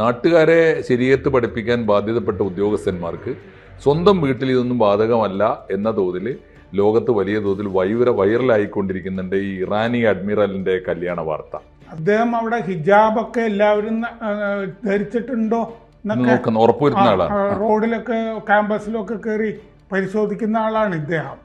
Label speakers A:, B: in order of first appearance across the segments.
A: നാട്ടുകാരെ ശരിയത്ത് പഠിപ്പിക്കാൻ ബാധ്യതപ്പെട്ട ഉദ്യോഗസ്ഥന്മാർക്ക് സ്വന്തം വീട്ടിൽ ഇതൊന്നും ബാധകമല്ല എന്ന തോതിൽ ലോകത്ത് വലിയ തോതിൽ വൈവര വൈറലായിക്കൊണ്ടിരിക്കുന്നുണ്ട് ഈ ഇറാനി അഡ്മിറലിന്റെ കല്യാണ വാർത്ത.
B: അദ്ദേഹം അവിടെ ഹിജാബൊക്കെ എല്ലാവരും ധരിച്ചിട്ടുണ്ടോ
A: നോക്കുന്ന ഉറപ്പുവരുത്തുന്ന ആളാണ്.
B: റോഡിലൊക്കെ ക്യാമ്പസിലൊക്കെ കയറി പരിശോധിക്കുന്ന ആളാണ് ഇദ്ദേഹം.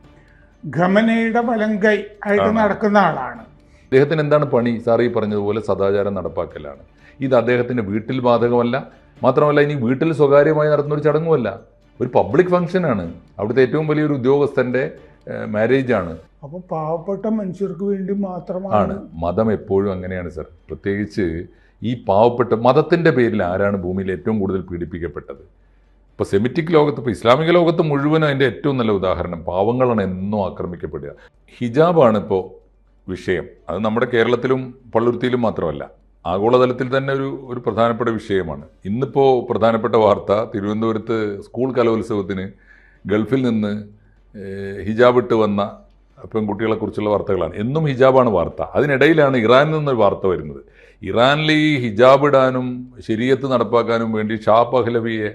B: ഖമനയുടെ വലങ്കൈ ആയിട്ട് നടക്കുന്ന ആളാണ്.
A: അദ്ദേഹത്തിന് എന്താണ് പണി? സാർ ഈ പറഞ്ഞതുപോലെ സദാചാരം നടപ്പാക്കലാണ്. ഇത് അദ്ദേഹത്തിന്റെ വീട്ടിൽ ബാധകമല്ല. മാത്രമല്ല ഇനി വീട്ടിൽ സ്വകാര്യമായി നടത്തുന്ന ഒരു ചടങ്ങുമല്ല. ഒരു പബ്ലിക് ഫംഗ്ഷനാണ് അവിടുത്തെ ഏറ്റവും വലിയൊരു ഉദ്യോഗസ്ഥന്റെ മാരേജ് ആണ്.
B: അപ്പൊ പാവപ്പെട്ട മനുഷ്യർക്ക് വേണ്ടി മാത്രമാണ്
A: മതം എപ്പോഴും അങ്ങനെയാണ് സർ പ്രത്യേകിച്ച് ഈ പാവപ്പെട്ട മതത്തിന്റെ പേരിൽ ആരാണ് ഭൂമിയിൽ ഏറ്റവും കൂടുതൽ പീഡിപ്പിക്കപ്പെട്ടത്? ഇപ്പോൾ സെമിറ്റിക് ലോകത്ത് ഇപ്പോൾ ഇസ്ലാമിക ലോകത്ത് മുഴുവനും അതിന്റെ ഏറ്റവും നല്ല ഉദാഹരണം പാവങ്ങളാണ് എന്നും ആക്രമിക്കപ്പെടുക. ഹിജാബാണ് ഇപ്പോൾ വിഷയം. അത് നമ്മുടെ കേരളത്തിലും പള്ളുരുത്തിയിലും മാത്രമല്ല. ആഗോളതലത്തിൽ തന്നെ ഒരു ഒരു പ്രധാനപ്പെട്ട വിഷയമാണ്. ഇന്നിപ്പോൾ പ്രധാനപ്പെട്ട വാർത്ത തിരുവനന്തപുരത്ത് സ്കൂൾ കലോത്സവത്തിന് ഗൾഫിൽ നിന്ന് ഹിജാബ് ഇട്ട് വന്ന പെൺകുട്ടികളെക്കുറിച്ചുള്ള വാർത്തകളാണ്. എന്നും ഹിജാബാണ് വാർത്ത. അതിനിടയിലാണ് ഇറാനിൽ നിന്നൊരു വാർത്ത വരുന്നത്. ഇറാനിൽ ഈ ഹിജാബ് ഇടാനും ശരീരത്ത് നടപ്പാക്കാനും വേണ്ടി ഷാ പഹ്ലവിയെ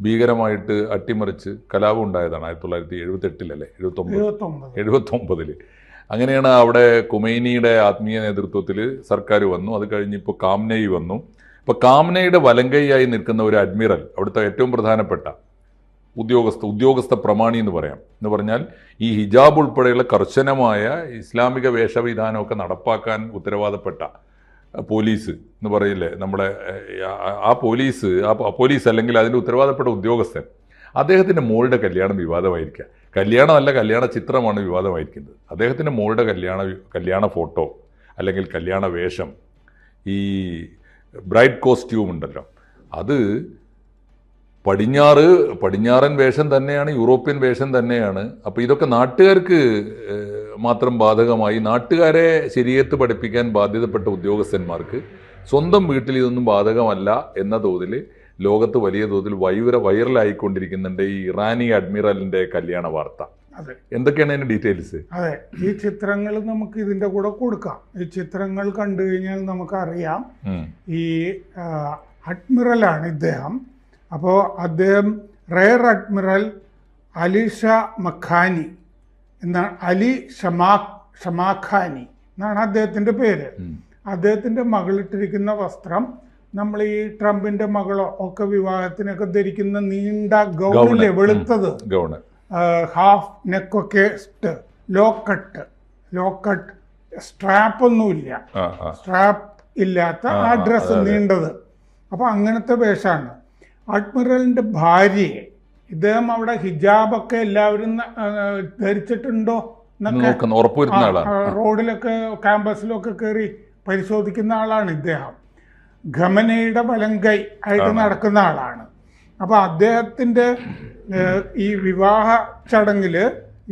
A: ഭീകരമായിട്ട് അട്ടിമറിച്ച് കലാപം ഉണ്ടായതാണ് ആയിരത്തി തൊള്ളായിരത്തി എഴുപത്തെട്ടിലല്ലേ? എഴുപത്തൊമ്പത്.
B: എഴുപത്തൊമ്പത്.
A: എഴുപത്തൊമ്പതിൽ അങ്ങനെയാണ് അവിടെ കുമൈനിയുടെ ആത്മീയ നേതൃത്വത്തിൽ സർക്കാർ വന്നു. അത് കഴിഞ്ഞ് ഇപ്പോൾ കാംനൈ വന്നു. ഇപ്പോൾ കാംനയുടെ വലങ്കൈയായി നിൽക്കുന്ന ഒരു അഡ്മിറൽ അവിടുത്തെ ഏറ്റവും പ്രധാനപ്പെട്ട ഉദ്യോഗസ്ഥ ഉദ്യോഗസ്ഥ പ്രമാണി എന്ന് പറയാം. എന്ന് പറഞ്ഞാൽ ഈ ഹിജാബ് ഉൾപ്പെടെയുള്ള കർശനമായ ഇസ്ലാമിക വേഷവിധാനമൊക്കെ നടപ്പാക്കാൻ ഉത്തരവാദപ്പെട്ട പോലീസ് എന്ന് പറയില്ലേ നമ്മുടെ ആ- പോലീസ് ആ പോലീസ് അല്ലെങ്കിൽ അതിന്റെ ഉത്തരവാദപ്പെട്ട ഉദ്യോഗസ്ഥൻ അദ്ദേഹത്തിന്റെ മോളുടെ കല്യാണം വിവാദമായിരിക്കുക. കല്യാണമല്ല കല്യാണ ചിത്രമാണ് വിവാദമായിരിക്കുന്നത്. അദ്ദേഹത്തിന്റെ മോളുടെ കല്യാണ കല്യാണ ഫോട്ടോ അല്ലെങ്കിൽ കല്യാണ വേഷം ഈ ബ്രൈറ്റ് കോസ്റ്റ്യൂം ഉണ്ടല്ലോ അത് പടിഞ്ഞാറ് പടിഞ്ഞാറൻ വേഷം തന്നെയാണ് യൂറോപ്യൻ വേഷം തന്നെയാണ്. അപ്പോൾ ഇതൊക്കെ നാട്ടുകാർക്ക് മാത്രം ബാധകമായി. നാട്ടുകാരെ ശരിയത്ത് പഠിപ്പിക്കാൻ ബാധ്യതപ്പെട്ട ഉദ്യോഗസ്ഥന്മാർക്ക് സ്വന്തം വീട്ടിൽ ഇതൊന്നും ബാധകമല്ല എന്ന തോതിൽ ലോകത്ത് വലിയ തോതിൽ വൈവര വൈറലായിക്കൊണ്ടിരിക്കുന്നുണ്ട് ഈ ഇറാനി അഡ്മിറലിന്റെ കല്യാണ വാർത്ത.
B: അതെ.
A: എന്തൊക്കെയാണ് അതിന്റെ ഡീറ്റെയിൽസ്?
B: അതെ ഈ ചിത്രങ്ങൾ നമുക്ക് ഇതിന്റെ കൂടെ കൊടുക്കാം. ഈ ചിത്രങ്ങൾ കണ്ടു കഴിഞ്ഞാൽ നമുക്കറിയാം ഈ അഡ്മിറൽ അഡ്മിറലാണ് ഇദ്ദേഹം. അപ്പോൾ അദ്ദേഹം റെയർ അഡ്മിറൽ അലിഷ മഖാനി എന്നാണ് അലി ഷമാ ഷമാഖാനി എന്നാണ് അദ്ദേഹത്തിന്റെ പേര്. അദ്ദേഹത്തിന്റെ മകളിട്ടിരിക്കുന്ന വസ്ത്രം നമ്മൾ ഈ ട്രംപിന്റെ മകളോ ഒക്കെ വിവാഹത്തിനൊക്കെ ധരിക്കുന്ന നീണ്ട ഗൗണിലെ
A: ഗൗണ്.
B: വെളുത്തത്?
A: Gown.
B: Half നെക്കൊക്കെ low cut low cut low cut strap ഒന്നുമില്ല. സ്ട്രാപ്പ് ഇല്ലാത്ത
A: ആ,
B: ഡ്രസ്സ്. നീണ്ടത്. അപ്പൊ അങ്ങനത്തെ വേഷമാണ്. അഡ്മിറലിന്റെ ഭാര്യയെ ഇദ്ദേഹം അവിടെ ഹിജാബൊക്കെ എല്ലാവരും ധരിച്ചിട്ടുണ്ടോ എന്നൊക്കെ റോഡിലൊക്കെ ക്യാമ്പസിലൊക്കെ കയറി പരിശോധിക്കുന്ന ആളാണ് ഇദ്ദേഹം. ഖമനയുടെ വലങ്കൈ ആയിട്ട് നടക്കുന്ന ആളാണ്. അപ്പൊ അദ്ദേഹത്തിന്റെ ഈ വിവാഹ ചടങ്ങിൽ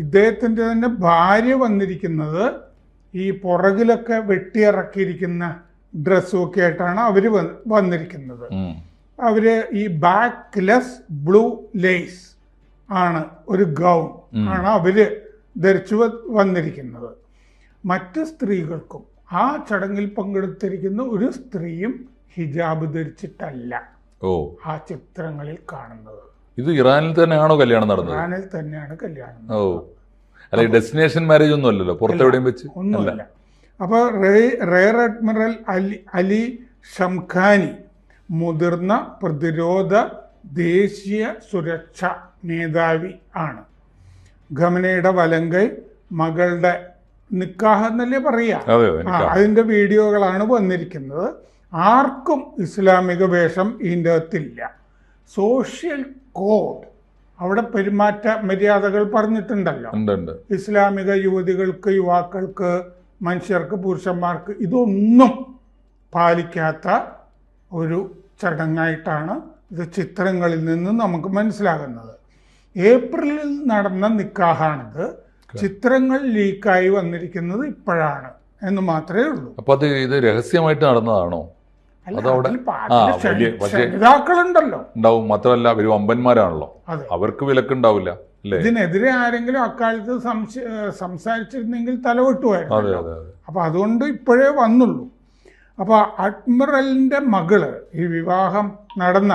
B: ഇദ്ദേഹത്തിന്റെ തന്നെ ഭാര്യ വന്നിരിക്കുന്നത് ഈ പുറകിലൊക്കെ വെട്ടിയിറക്കിയിരിക്കുന്ന ഡ്രസ്സും ഒക്കെ ആയിട്ടാണ് അവർ വന്നിരിക്കുന്നത്. അവർ ഈ ബാക്ക്ലെസ് ബ്ലൂ ലേസ് ആണ് ഒരു ഗൗൺ ആണ് അവർ ധരിച്ചു വന്നിരിക്കുന്നത്. മറ്റ് സ്ത്രീകൾക്കും ആ ചടങ്ങിൽ പങ്കെടുത്തിരിക്കുന്ന ഒരു സ്ത്രീയും ഹിജാബ് ധരിച്ചിട്ടല്ല
A: ഓ.
B: ആ ചിത്രങ്ങളിൽ കാണുന്നത്.
A: ഇത് ഇറാനിൽ തന്നെയാണോ കല്യാണം നടന്നത്?
B: ഇറാനിൽ തന്നെയാണ് കല്യാണം
A: ഓ. അല്ല ഡെസ്റ്റിനേഷൻ മാരേജ് ഒന്നും അല്ലല്ലോ? പുറത്തെവിടെയും വെച്ച്?
B: ഒന്നുമല്ല. അപ്പോൾ rear admiral Ali Ali Shamkhani മുതിർന്ന പ്രതിരോധ ദേശീയ സുരക്ഷ മേധാവി ആണ്. ഖമനയുടെ വലങ്കൈ മകളുടെ നിക്കാഹ് എന്നല്ലേ പറയാ
A: അതെ അതെ
B: ആ,
A: എനിക്ക്
B: അതിന്റെ വീഡിയോകളാണ് വന്നിരിക്കുന്നത്. ആർക്കും ഇസ്ലാമിക വേഷം ഇതിന്റെ അകത്തില്ല സോഷ്യൽ കോഡ് അവിടെ പെരുമാറ്റ മര്യാദകൾ പറഞ്ഞിട്ടുണ്ടല്ലോ. ഇസ്ലാമിക യുവതികൾക്ക് യുവാക്കൾക്ക് മനുഷ്യർക്ക് പുരുഷന്മാർക്ക് ഇതൊന്നും പാലിക്കാത്ത ഒരു ചടങ്ങായിട്ടാണ് ഇത് ചിത്രങ്ങളിൽ നിന്ന് നമുക്ക് മനസ്സിലാകുന്നത്. ഏപ്രിലിൽ നടന്ന നിക്കാഹാണിത് ചിത്രങ്ങൾ ലീക്കായി വന്നിരിക്കുന്നത് ഇപ്പോഴാണ് എന്ന് മാത്രമേ ഉള്ളൂ.
A: അപ്പൊ അത് ഇത് രഹസ്യമായിട്ട് നടന്നതാണോ? അതവിടെ- ആ, വലിയ- ഉണ്ടാവും. മാത്രമല്ല ഒരു വമ്പന്മാരാണല്ലോ അവർക്ക് വിലക്കുണ്ടാവില്ല
B: ഇതിനെതിരെ ആരെങ്കിലും അക്കാലത്ത് സംസാരിച്ചിരുന്നെങ്കിൽ തലവെട്ടുമായിരുന്നു അപ്പൊ അതുകൊണ്ട് ഇപ്പോഴേ വന്നുള്ളൂ. അപ്പൊ അഡ്മിറലിന്റെ മകൾ ഈ വിവാഹം നടന്ന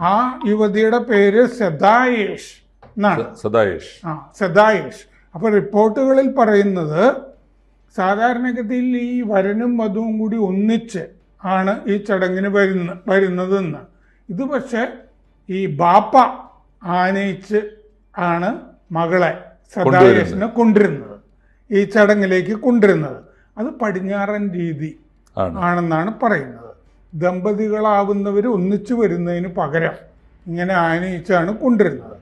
B: ആ യുവതിയുടെ പേര് സദായേഷ് എന്നാണ്.
A: സദായേഷ്.
B: ആ സദായേഷ്. അപ്പൊ റിപ്പോർട്ടുകളിൽ പറയുന്നത് സാധാരണഗതിയിൽ ഈ വരനും വധുവും കൂടി ഒന്നിച്ച് ആണ് ഈ ചടങ്ങിന് വരുന്ന വരുന്നതെന്ന്. ഇത് പക്ഷേ ഈ ബാപ്പ ആനയിച്ച് ആണ് മകളെ സദാകൃഷ്ണനെ കൊണ്ടിരുന്നത് ഈ ചടങ്ങിലേക്ക് കൊണ്ടിരുന്നത് അത് പടിഞ്ഞാറൻ രീതി ആണെന്നാണ് പറയുന്നത്. ദമ്പതികളാവുന്നവർ ഒന്നിച്ചു വരുന്നതിന് പകരം ഇങ്ങനെ ആനയിച്ചാണ് കൊണ്ടിരുന്നത്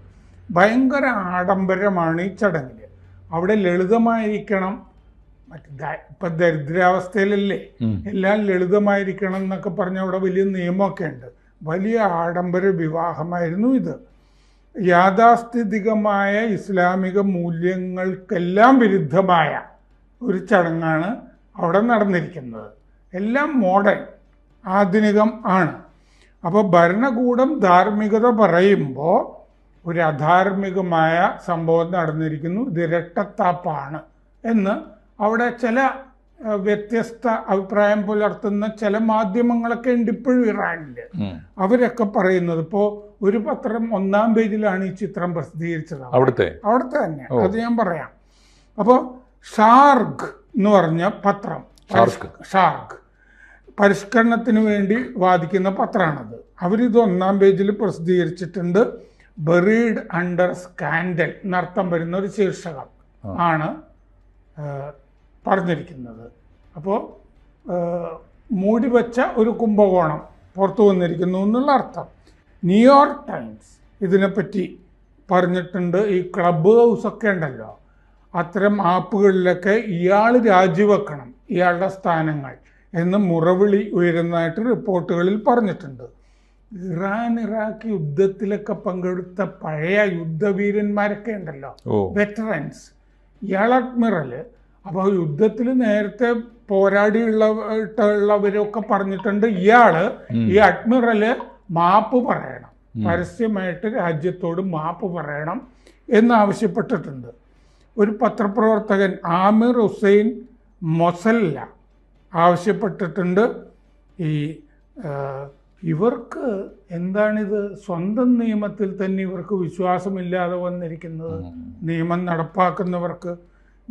B: ഭയങ്കര ആഡംബരമാണ് ഈ ചടങ്ങിൽ അവിടെ ലളിതമായിരിക്കണം മറ്റ് ഇപ്പൊ ദരിദ്രാവസ്ഥയിലല്ലേ? എല്ലാം ലളിതമായിരിക്കണം എന്നൊക്കെ പറഞ്ഞ അവിടെ വലിയ നിയമമൊക്കെ ഉണ്ട്. വലിയ ആഡംബര വിവാഹമായിരുന്നു ഇത്. യാഥാസ്ഥിതികമായ ഇസ്ലാമിക മൂല്യങ്ങൾക്കെല്ലാം വിരുദ്ധമായ ഒരു ചടങ്ങാണ് അവിടെ നടന്നിരിക്കുന്നത്. എല്ലാം മോഡേൺ ആധുനികം ആണ്. അപ്പോൾ ഭരണകൂടം ധാർമ്മികത പറയുമ്പോൾ ഒരു അധാർമികമായ സംഭവം നടന്നിരിക്കുന്നു. ഇത് രട്ടത്താപ്പാണ് എന്ന് അവിടെ ചില വ്യത്യസ്ത അഭിപ്രായം പുലർത്തുന്ന ചില മാധ്യമങ്ങളൊക്കെ ഉണ്ട് ഇപ്പോഴും ഇറാനിൽ. അവരൊക്കെ പറയുന്നത് ഇപ്പോൾ ഒരു പത്രം ഒന്നാം പേജിലാണ് ഈ ചിത്രം പ്രസിദ്ധീകരിച്ചത്.
A: അവിടുത്തെ?
B: അവിടുത്തെ തന്നെ. അത് ഞാൻ പറയാം. അപ്പോൾ ഷാർഗ് എന്ന് പറഞ്ഞ പത്രം. ഷാർഗ്. പരിഷ്കരണത്തിന് വേണ്ടി വാദിക്കുന്ന പത്രമാണത്. അവരിത് ഒന്നാം പേജിൽ പ്രസിദ്ധീകരിച്ചിട്ടുണ്ട്. ബറീഡ് അണ്ടർ സ്കാൻഡൽ എന്നർത്ഥം വരുന്ന ഒരു ശീർഷകം ആണ് പറഞ്ഞിരിക്കുന്നത്. അപ്പോൾ മൂടിവെച്ച ഒരു കുംഭകോണം പുറത്തു വന്നിരിക്കുന്നു എന്നുള്ള അർത്ഥം. ന്യൂയോർക്ക് ടൈംസ് ഇതിനെപ്പറ്റി പറഞ്ഞിട്ടുണ്ട്. ഈ ക്ലബ് ഹൗസൊക്കെ ഉണ്ടല്ലോ. അത്തരം ആപ്പുകളിലൊക്കെ ഇയാൾ രാജിവെക്കണം ഇയാളുടെ സ്ഥാനങ്ങൾ എന്ന് മുറവിളി ഉയരുന്നതായിട്ട് റിപ്പോർട്ടുകളിൽ പറഞ്ഞിട്ടുണ്ട്. ഇറാൻ ഇറാഖ് യുദ്ധത്തിലൊക്കെ പങ്കെടുത്ത പഴയ യുദ്ധവീരന്മാരൊക്കെ ഉണ്ടല്ലോ. വെറ്ററൻസ് ഇയാൾ അഡ്മിറൽ അപ്പോൾ യുദ്ധത്തിൽ നേരത്തെ പോരാടിയുള്ളവരൊക്കെ പറഞ്ഞിട്ടുണ്ട്
A: ഇയാൾ
B: ഈ അഡ്മിറൽ മാപ്പ് പറയണം. പരസ്യമായിട്ട് രാജ്യത്തോട് മാപ്പ് പറയണം എന്ന് ആവശ്യപ്പെട്ടിട്ടുണ്ട് ഒരു പത്രപ്രവർത്തകൻ ആമിർ ഹുസൈൻ മൊസല്ല ആവശ്യപ്പെട്ടിട്ടുണ്ട്. ഈ ഇവർക്ക് എന്താണിത്? സ്വന്തം നിയമത്തിൽ തന്നെ ഇവർക്ക് വിശ്വാസമില്ലാതെ വന്നിരിക്കുന്നത്. നിയമം നടപ്പാക്കുന്നവർക്ക്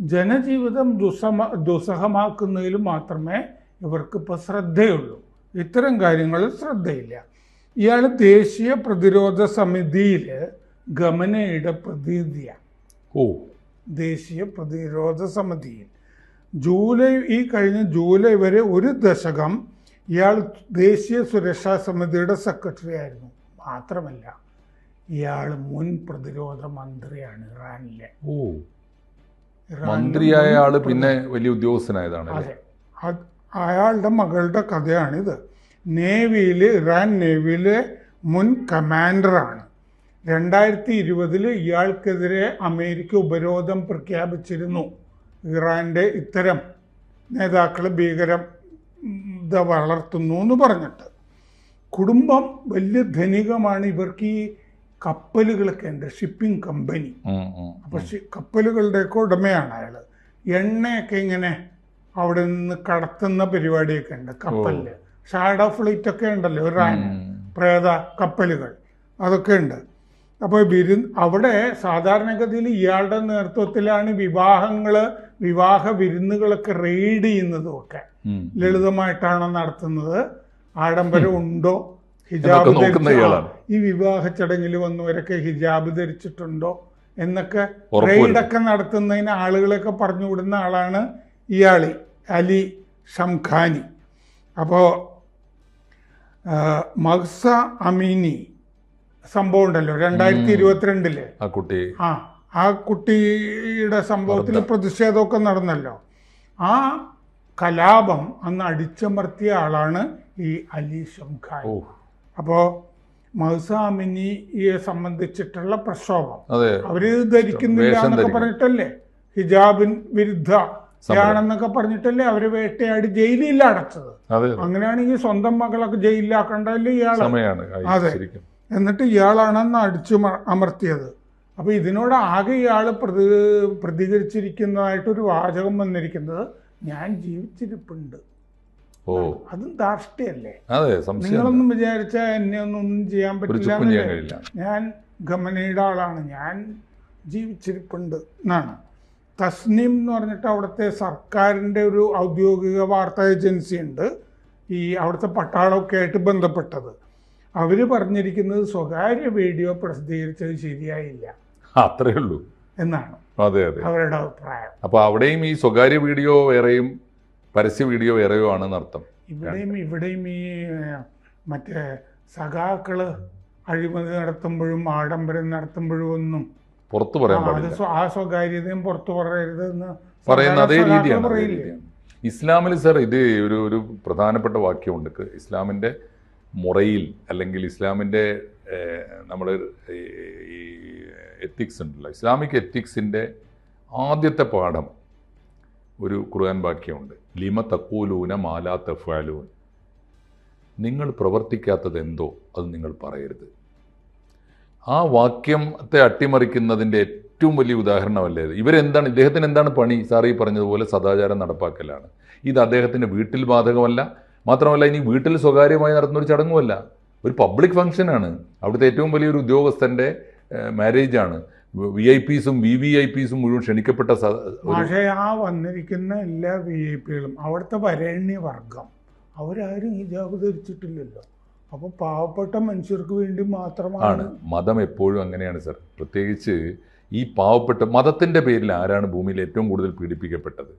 B: ജനജീവിതം ദുസ്സമ ദുസ്സഹമാക്കുന്നതിൽ മാത്രമേ ഇവർക്ക് ഇപ്പോൾ ശ്രദ്ധയുള്ളൂ. ഇത്തരം കാര്യങ്ങളിൽ ശ്രദ്ധയില്ല. ഇയാൾ ദേശീയ പ്രതിരോധ സമിതിയിൽ ഗമനയുടെ പ്രതിനിധിയാണ്
A: ഓ.
B: ദേശീയ പ്രതിരോധ സമിതിയിൽ. ജൂലൈ ഈ കഴിഞ്ഞ ജൂലൈ വരെ ഒരു ദശകം ഇയാൾ ദേശീയ സുരക്ഷാ സമിതിയുടെ സെക്രട്ടറി ആയിരുന്നു. മാത്രമല്ല ഇയാൾ മുൻ പ്രതിരോധ മന്ത്രിയാണ് ഇറാനിലെ.
A: ഓ. മന്ത്രിയായ ആൾ പിന്നെ വലിയ ഉദ്യോഗസ്ഥനായതാണ്
B: അതെ. അയാളുടെ മകളുടെ കഥയാണിത്. നേവിയിൽ ഇറാൻ നേവിയിലെ മുൻ കമാൻഡറാണ്. രണ്ടായിരത്തി ഇരുപതിൽ ഇയാൾക്കെതിരെ അമേരിക്ക ഉപരോധം പ്രഖ്യാപിച്ചിരുന്നു. ഇറാന്റെ ഇത്തരം നേതാക്കൾ ഭീകരം ഇത് വളർത്തുന്നു എന്ന് പറഞ്ഞിട്ട്. കുടുംബം വലിയ ധനികമാണ്. ഇവർക്ക് ഈ കപ്പലുകളൊക്കെ ഉണ്ട് ഷിപ്പിംഗ് കമ്പനി അപ്പൊ കപ്പലുകളുടെയൊക്കെ ഉടമയാണ് അയാൾ എണ്ണയൊക്കെ ഇങ്ങനെ അവിടെ നിന്ന് കടത്തുന്ന പരിപാടിയൊക്കെ ഉണ്ട് കപ്പലിൽ ഷാഡോ ഫ്ലീറ്റ് ഒക്കെ ഉണ്ടല്ലോ
A: റാൻ.
B: പ്രേത കപ്പലുകൾ അതൊക്കെ ഉണ്ട്. അപ്പൊ വിരു അവിടെ സാധാരണഗതിയിൽ ഇയാളുടെ നേതൃത്വത്തിലാണ് വിവാഹങ്ങൾ വിവാഹ വിരുന്നുകളൊക്കെ റെയ്ഡ് ചെയ്യുന്നതും ഒക്കെ ലളിതമായിട്ടാണോ നടത്തുന്നത്? ആഡംബരം ഉണ്ടോ? ഹിജാബ്
A: നോക്കുന്ന ഇയാളാണ്.
B: ഈ വിവാഹ ചടങ്ങിൽ വന്നവരൊക്കെ ഹിജാബ് ധരിച്ചിട്ടുണ്ടോ എന്നൊക്കെ. റെയ്ഡൊക്കെ നടത്തുന്നതിന് ആളുകളെയൊക്കെ പറഞ്ഞു വിടുന്ന ആളാണ് ഇയാളി അലി ഷംഖാനി. അപ്പോൾ മഹ്സ അമീനി സംഭവം ഉണ്ടല്ലോ രണ്ടായിരത്തി ഇരുപത്തിരണ്ടിൽ.
A: ആ കുട്ടി.
B: ആ ആ കുട്ടിയുടെ സംഭവത്തിൽ പ്രതിഷേധമൊക്കെ നടന്നല്ലോ. ആ കലാപം അന്ന് അടിച്ചമർത്തിയ ആളാണ് ഈ അലി ഷംഖാൻ
A: ഓ
B: അപ്പോൾ മഹസാമിനിയെ സംബന്ധിച്ചിട്ടുള്ള പ്രക്ഷോഭം. അവർ ധരിക്കുന്നില്ല എന്നൊക്കെ പറഞ്ഞിട്ടല്ലേ? ഹിജാബിൻ വിരുദ്ധ ാണെന്നൊക്കെ പറഞ്ഞിട്ടല്ലേ അവർ വേട്ടയാടി ജയിലിൽ അടച്ചത്? അങ്ങനെയാണെങ്കിൽ സ്വന്തം മകളൊക്കെ ജയിലിലാക്കണ്ടല്ലേ ഇയാൾ?
A: സമയാണ്.
B: അതെ. എന്നിട്ട് ഇയാളാണെന്ന് അടിച്ചു അമർത്തിയത്. അപ്പൊ ഇതിനോട് ആകെ ഇയാൾ പ്രതി പ്രതികരിച്ചിരിക്കുന്നതായിട്ടൊരു വാചകം വന്നിരിക്കുന്നത് ഞാൻ ജീവിച്ചിരിപ്പുണ്ട്.
A: ഓ.
B: അതും ധാർഷ്ട്യല്ലേ?
A: അതെ
B: നിങ്ങളൊന്നും വിചാരിച്ച എന്നെ ഒന്നും ചെയ്യാൻ പറ്റില്ല ഞാൻ ഗമനയുടെ ആളാണ്. ഞാൻ ജീവിച്ചിരിപ്പുണ്ട് എന്നാണ്. തസ്നീം എന്ന് പറഞ്ഞിട്ട് അവിടുത്തെ സർക്കാരിന്റെ ഒരു ഔദ്യോഗിക വാർത്താ ഏജൻസി ഉണ്ട്. ഈ അവിടുത്തെ പട്ടാളമൊക്കെ ആയിട്ട് ബന്ധപ്പെട്ടത്. അവർ പറഞ്ഞിരിക്കുന്നത് സ്വകാര്യ വീഡിയോ പ്രസിദ്ധീകരിച്ചത് ശരിയായില്ല
A: അത്രേ ഉള്ളൂ.
B: എന്നാണ്
A: അതെ അതെ.
B: അവരുടെ അഭിപ്രായം.
A: അപ്പൊ അവിടെയും ഈ സ്വകാര്യ വീഡിയോ വേറെയും പരസ്യ വീഡിയോ വേറെയോ ആണ് അർത്ഥം
B: ഇവിടെയും ഇവിടെയും ഈ മറ്റേ സഖാക്കൾ അഴിമതി നടത്തുമ്പോഴും ആഡംബരം നടത്തുമ്പോഴും ഒന്നും
A: പുറത്തു പറയാൻ പാടില്ല.
B: ആ സ്വകാര്യതയും പുറത്തു പറയരുത് എന്ന്
A: പറയുന്ന അതേ രീതിയാണ് ഇസ്ലാമിൽ സർ ഇത് ഒരു ഒരു പ്രധാനപ്പെട്ട വാക്യമുണ്ട്. ഇസ്ലാമിന്റെ മുറയിൽ അല്ലെങ്കിൽ ഇസ്ലാമിന്റെ നമ്മൾ ഈ എത്തിക്സ് ഉണ്ടല്ലോ. ഇസ്ലാമിക് എത്തിക്സിന്റെ ആദ്യത്തെ പാഠം ഒരു ഖുർആൻ വാക്യമുണ്ട്. ലിമ തക്കൂലൂന മാലാ തഫാലൂൻ നിങ്ങൾ പ്രവർത്തിക്കാത്തത് എന്തോ അത് നിങ്ങൾ പറയരുത്. ആ വാക്യത്തെ അട്ടിമറിക്കുന്നതിന്റെ ഏറ്റവും വലിയ ഉദാഹരണമല്ലേ ഇത്? ഇവരെന്താണ്? ഇദ്ദേഹത്തിന് എന്താണ് പണി? ഈ പറഞ്ഞതുപോലെ സദാചാരം നടപ്പാക്കലാണ്. ഇത് അദ്ദേഹത്തിന്റെ വീട്ടിൽ ബാധകമല്ല. മാത്രമല്ല ഇനി വീട്ടിൽ സ്വകാര്യമായി നടത്തുന്ന ഒരു ചടങ്ങുമല്ല. ഒരു പബ്ലിക് ഫംഗ്ഷനാണ്. അവിടുത്തെ ഏറ്റവും വലിയൊരു ഉദ്യോഗസ്ഥന്റെ മാരേജാണ്. വി ഐ പീസും വി വി ഐ പീസും മുഴുവൻ ക്ഷണിക്കപ്പെട്ട
B: പക്ഷേ ആ വന്നിരിക്കുന്ന എല്ലാ വി ഐ പികളും അവിടുത്തെ വരേണ്യ വർഗം അവരാരും ഹിജാബ് ധരിച്ചിട്ടില്ലല്ലോ. അപ്പൊ പാവപ്പെട്ട മനുഷ്യർക്ക് വേണ്ടി മാത്രമാണ്
A: മതം എപ്പോഴും അങ്ങനെയാണ് സർ. പ്രത്യേകിച്ച് ഈ പാവപ്പെട്ട മതത്തിന്റെ പേരിൽ ആരാണ് ഭൂമിയിൽ ഏറ്റവും കൂടുതൽ പീഡിപ്പിക്കപ്പെട്ടത്?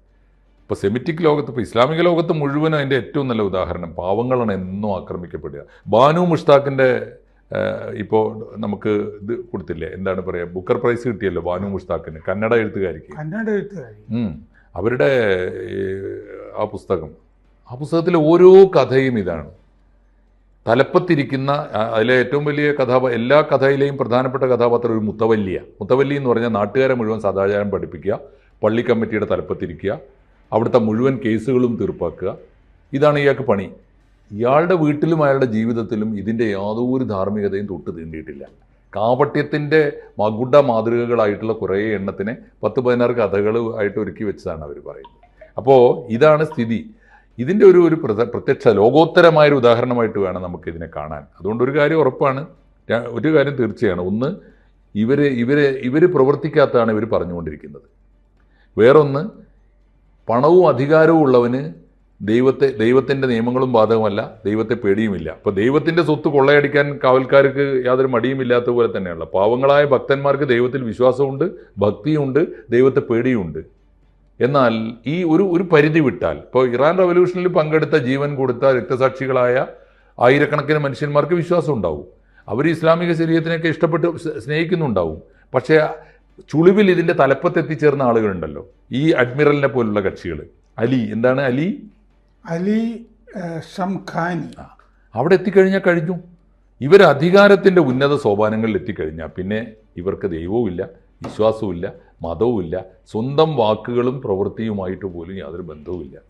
A: ഇപ്പോൾ സെമിറ്റിക് ലോകത്ത് ഇപ്പോൾ ഇസ്ലാമിക ലോകത്ത് മുഴുവനും അതിന്റെ ഏറ്റവും നല്ല ഉദാഹരണം പാവങ്ങളാണ് എന്നും ആക്രമിക്കപ്പെടുക. ബാനു മുഷ്താഖിന്റെ ഇപ്പോൾ നമുക്ക് ഇത് കൊടുത്തില്ലേ? എന്താണ് പറയുക ബുക്കർ പ്രൈസ് കിട്ടിയല്ലോ ബാനു മുഷ്താഖിന് കന്നഡ എഴുത്തുകാരിക്ക്.
B: കന്നഡ എഴുത്തുകാരി.
A: അവരുടെ ആ പുസ്തകം ആ പുസ്തകത്തിലെ ഓരോ കഥയും ഇതാണ്. തലപ്പത്തിരിക്കുന്ന അതിലെ ഏറ്റവും വലിയ കഥാപ എല്ലാ കഥയിലെയും പ്രധാനപ്പെട്ട കഥാപാത്രം ഒരു മുത്തവല്ലിയ. മുത്തവല്ലി എന്ന് പറഞ്ഞാൽ നാട്ടുകാരെ മുഴുവൻ സദാചാരം പഠിപ്പിക്കുക പള്ളി കമ്മിറ്റിയുടെ തലപ്പത്തിരിക്കുക അവിടുത്തെ മുഴുവൻ കേസുകളും തീർപ്പാക്കുക. ഇതാണ് ഇയാൾക്ക് പണി. ഇയാളുടെ വീട്ടിലും അയാളുടെ ജീവിതത്തിലും ഇതിന്റെ യാതൊരു ധാർമ്മികതയും തൊട്ട് തീണ്ടിയിട്ടില്ല. കാപട്യത്തിന്റെ മകുട മാതൃകകളായിട്ടുള്ള കുറേ എണ്ണത്തിനെ പത്ത് പതിനാറ് കഥകൾ ആയിട്ട് ഒരുക്കി വെച്ചതാണ് അവർ പറയുന്നത്. അപ്പോൾ ഇതാണ് സ്ഥിതി. ഇതിന്റെ ഒരു ഒരു പ്രത- പ്രത്യക്ഷ ലോകോത്തരമായൊരു ഉദാഹരണമായിട്ട് വേണം നമുക്കിതിനെ കാണാൻ. അതുകൊണ്ട് ഒരു കാര്യം ഉറപ്പാണ്. ഒരു കാര്യം തീർച്ചയാണ്. ഒന്ന് ഇവർ ഇവരെ ഇവർ പ്രവർത്തിക്കാത്തതാണ് ഇവർ പറഞ്ഞുകൊണ്ടിരിക്കുന്നത്. വേറൊന്ന് പണവും അധികാരവും ഉള്ളവന് ദൈവത്തെ ദൈവത്തിന്റെ നിയമങ്ങളും ബാധകമല്ല ദൈവത്തെ പേടിയുമില്ല. അപ്പോൾ ദൈവത്തിന്റെ സ്വത്ത് കൊള്ളയടിക്കാൻ കാവൽക്കാർക്ക് യാതൊരു മടിയുമില്ലാത്ത പോലെ തന്നെയുള്ള പാവങ്ങളായ ഭക്തന്മാർക്ക് ദൈവത്തിൽ വിശ്വാസമുണ്ട് ഭക്തിയുണ്ട് ദൈവത്തെ പേടിയുമുണ്ട് എന്നാൽ ഈ ഒരു ഒരു പരിധി വിട്ടാൽ ഇപ്പോൾ ഇറാൻ റവല്യൂഷനിൽ പങ്കെടുത്ത ജീവൻ കൊടുത്ത രക്തസാക്ഷികളായ ആയിരക്കണക്കിന് മനുഷ്യന്മാർക്ക് വിശ്വാസം ഉണ്ടാവും. അവർ ഇസ്ലാമിക ശരീരത്തിനൊക്കെ ഇഷ്ടപ്പെട്ട് സ്നേഹിക്കുന്നുണ്ടാവും. പക്ഷേ ചുളിവിൽ ഇതിന്റെ തലപ്പത്തെത്തിച്ചേർന്ന ആളുകളുണ്ടല്ലോ ഈ അഡ്മിറലിനെ പോലുള്ള കക്ഷികൾ അലി എന്താണ് അലി?
B: Ali Shamkhani.
A: അവിടെ എത്തിക്കഴിഞ്ഞാൽ കഴിഞ്ഞു. ഇവർ അധികാരത്തിന്റെ ഉന്നത സോപാനങ്ങളിൽ എത്തിക്കഴിഞ്ഞാൽ പിന്നെ ഇവർക്ക് ദൈവവുമില്ല വിശ്വാസവുമില്ല മതവുമില്ല സ്വന്തം വാക്കുകളും പ്രവൃത്തിയുമായിട്ട് പോലും യാതൊരു ബന്ധവുമില്ല.